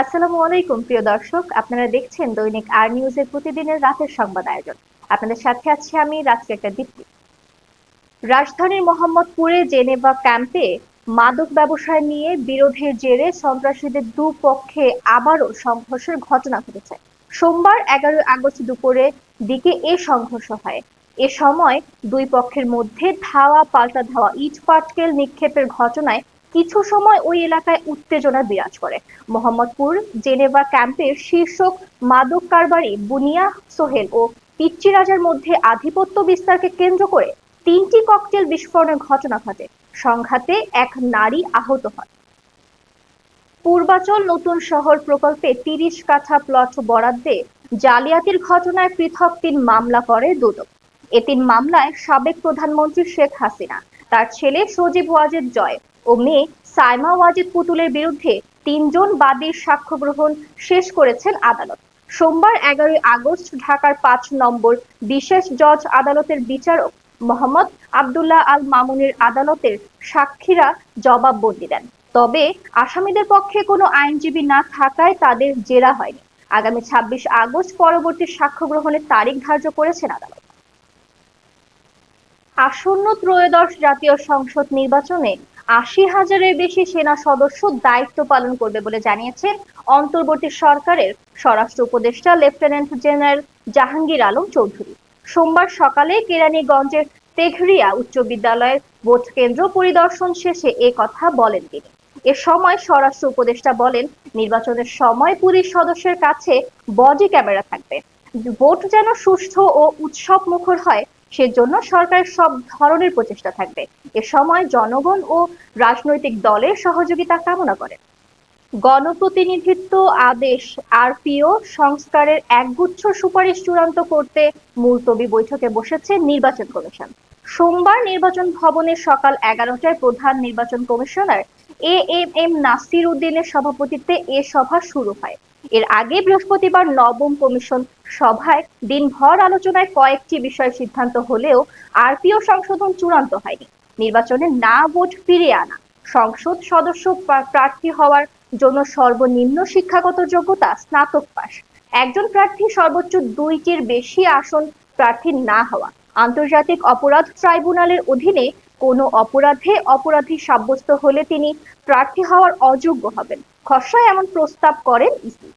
আসসালামু আলাইকুম, প্রিয় দর্শক। আপনারা দেখছেন দৈনিক আর নিউজের প্রতিদিনের রাতের সংবাদ আয়োজন। আপনাদের সাথে আছি আমি দীপ্তি। রাজধানীর মোহাম্মদপুরে জেনেভা ক্যাম্পে মাদক ব্যবসায় নিয়ে বিরোধের জেরে সন্ত্রাসীদের দুপক্ষে আবারও সংঘর্ষের ঘটনা ঘটেছে। সোমবার এগারোই আগস্ট দুপুরে দিকে এ সংঘর্ষ হয়। এ সময় দুই পক্ষের মধ্যে ধাওয়া, পাল্টা ধাওয়া ইট পাটকেল নিক্ষেপের ঘটনায় কিছু সময় ওই এলাকায় উত্তেজনা বিরাজ করে। মোহাম্মদপুর, জেনেভা ক্যাম্পের শীর্ষক মাদক কারবারি বুনিয়া, সোহেল ও পিচ্চি রাজার মধ্যে আধিপত্য বিস্তারকে কেন্দ্র করে তিনটি ককটেল বিস্ফোরণের ঘটনা ঘটে। সংঘাতে এক নারী আহত হয় পূর্বাচল নতুন শহর প্রকল্পে তিরিশ কাঠা প্লট বরাদ্দে জালিয়াতির ঘটনায় পৃথক তিন মামলা করে দুদক। এ তিন মামলায় সাবেক প্রধানমন্ত্রী শেখ হাসিনা, তার ছেলে সজীব ওয়াজেদ জয় ও মেয়ে সাইমা ওয়াজেদ পুতুলের বিরুদ্ধে তিনজন বাদীর সাক্ষ্য গ্রহণ শেষ করেছেন আদালত। সোমবার এগারোই আগস্ট ঢাকার পাঁচ নম্বর বিশেষ জজ আদালতের বিচারক মোহাম্মদ আবদুল্লাহ আল মামুনের আদালতের সাক্ষীরা জবাববন্দি দেন। তবে আসামিদের পক্ষে কোনো আইনজীবী না থাকায় তাদের জেরা হয়নি। আগামী ছাব্বিশ আগস্ট পরবর্তী সাক্ষ্য গ্রহণের তারিখ ধার্য করেছেন আদালত। আসন্ন ত্রয়োদশ জাতীয় সংসদ নির্বাচনে আশি হাজারের বেশি সেনা সদস্য দায়িত্ব পালন করবে বলে জানিয়েছেন অন্তর্বর্তী সরকারের স্বরাষ্ট্র উপদেষ্টা লেফটেন্যান্ট জেনারেল জাহাঙ্গীর আলম চৌধুরী। সোমবার সকালে কেরানীগঞ্জের তেঘরিয়া উচ্চ বিদ্যালয়ের ভোট কেন্দ্র পরিদর্শন শেষে এ কথা বলেন তিনি। এ সময় স্বরাষ্ট্র উপদেষ্টা বলেন, নির্বাচনের সময় পুলিশ সদস্যের কাছে বডি ক্যামেরা থাকবে। ভোট যেন সুষ্ঠু ও উৎসব মুখর হয়, সেজন্য সরকারের সব ধরনের প্রচেষ্টা থাকবে। এ সময় জনগণ ও রাজনৈতিক দলের সহযোগিতা কামনা করেন। গণপ্রতিনিধিত্ব আদেশ আরপিও সংস্কারের একগুচ্ছ সুপারিশ চূড়ান্ত করতে মুলতবি বৈঠকে বসেছে নির্বাচন কমিশন। সোমবার নির্বাচন ভবনে সকাল এগারোটায় প্রধান নির্বাচন commissioner A M M Nasir উদ্দিনের সভাপতিত্বে এ সভা শুরু হয়। এর আগে বৃহস্পতিবার নবম কমিশন সভায় দিনভর আলোচনায় কয়েকটি বিষয় সিদ্ধান্ত হলেও আরপিও সংশোধন চূড়ান্ত হয়নি। নির্বাচনে না ভোট ফিরিয়ে আনা। সংসদ সদস্য প্রার্থী হওয়ার জন্য সর্বনিম্ন শিক্ষাগত যোগ্যতা স্নাতক পাস একজন প্রার্থী সর্বোচ্চ দুইটির বেশি আসন প্রার্থী না হওয়া। আন্তর্জাতিক অপরাধ ট্রাইব্যুনালের অধীনে কোনো অপরাধে অপরাধী সাব্যস্ত হলে তিনি প্রার্থী হওয়ার অযোগ্য হবেন। খসড়ায় এমন প্রস্তাব করেন ইসি।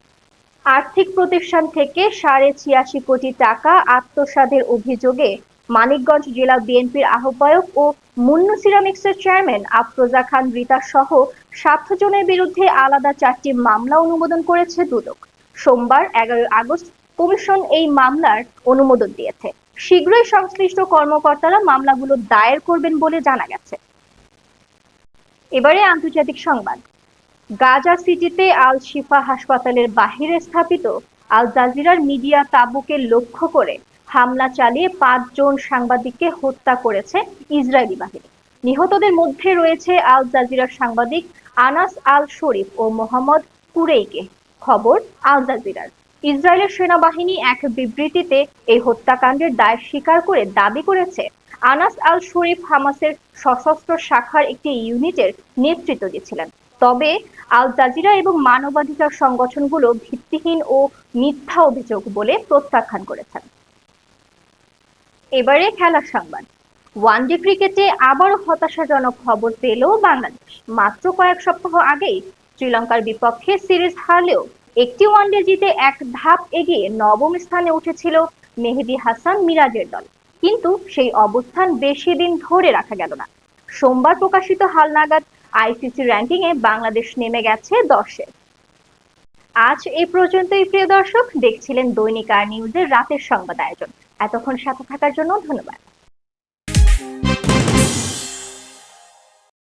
আর্থিক প্রতিষ্ঠান থেকে সাড়ে ছিয়াশি কোটি টাকা আত্মসাদের অভিযোগে মানিকগঞ্জ জেলা বিএনপির আহ্বায়ক ও মুন্নু সিরামিক্সের চেয়ারম্যান আফরোজা খান রিতা সহ সাত জনের বিরুদ্ধে আলাদা চারটি মামলা অনুমোদন করেছে দুদক। সোমবার এগারোই আগস্ট কমিশন এই মামলার অনুমোদন দিয়েছে। শীঘ্রই সংশ্লিষ্ট কর্মকর্তারা মামলাগুলো দায়ের করবেন বলে জানা গেছে। এবারে আন্তর্জাতিক সংবাদ। গাজা সিটিতে আল শিফা হাসপাতালের বাহিরে স্থাপিত আল জাজিরার মিডিয়া তাবুকে লক্ষ্য করে হামলা চালিয়ে পাঁচজন সাংবাদিককে হত্যা করেছে ইসরায়েলি বাহিনী। নিহতদের মধ্যে রয়েছে আল জাজিরার সাংবাদিক আনাস আল শরীফ ও মোহাম্মদ কুরেইকে। খবর, আল জাজিরার। ইসরায়েলের সেনাবাহিনী এক বিবৃতিতে এই হত্যাকাণ্ডের দায় স্বীকার করে দাবি করেছে আনাস আল শরীফ হামাসের সশস্ত্র শাখার একটি ইউনিটের নেতৃত্ব দিয়েছিলেন। তবে আল জাজিরা এবং মানবাধিকার সংগঠনগুলো ভিত্তিহীন ও মিথ্যা অভিযোগ বলে প্রত্যাখ্যান করেছেন। এবারে খেলার সংবাদ। ওয়ানডে ক্রিকেটে আবারও হতাশাজনক খবর পেল বাংলাদেশ। মাত্র কয়েক সপ্তাহ আগেই শ্রীলঙ্কার বিপক্ষে সিরিজ হারলেও একটি ওয়ানডে জিতে এক ধাপ এগিয়ে নবম স্থানে উঠেছিল মেহেদি হাসান মিরাজের দল। কিন্তু সেই অবস্থান বেশি দিন ধরে রাখা গেল না। সোমবার প্রকাশিত হালনাগাদ আইসিসি র্যাঙ্কিং এ বাংলাদেশ নেমে গেছে দশে। আজ এই পর্যন্তই, প্রিয় দর্শক। দেখছিলেন দৈনিক আর নিউজের রাতের সংবাদ আয়োজন। এতক্ষণ সাথে থাকার জন্য ধন্যবাদ।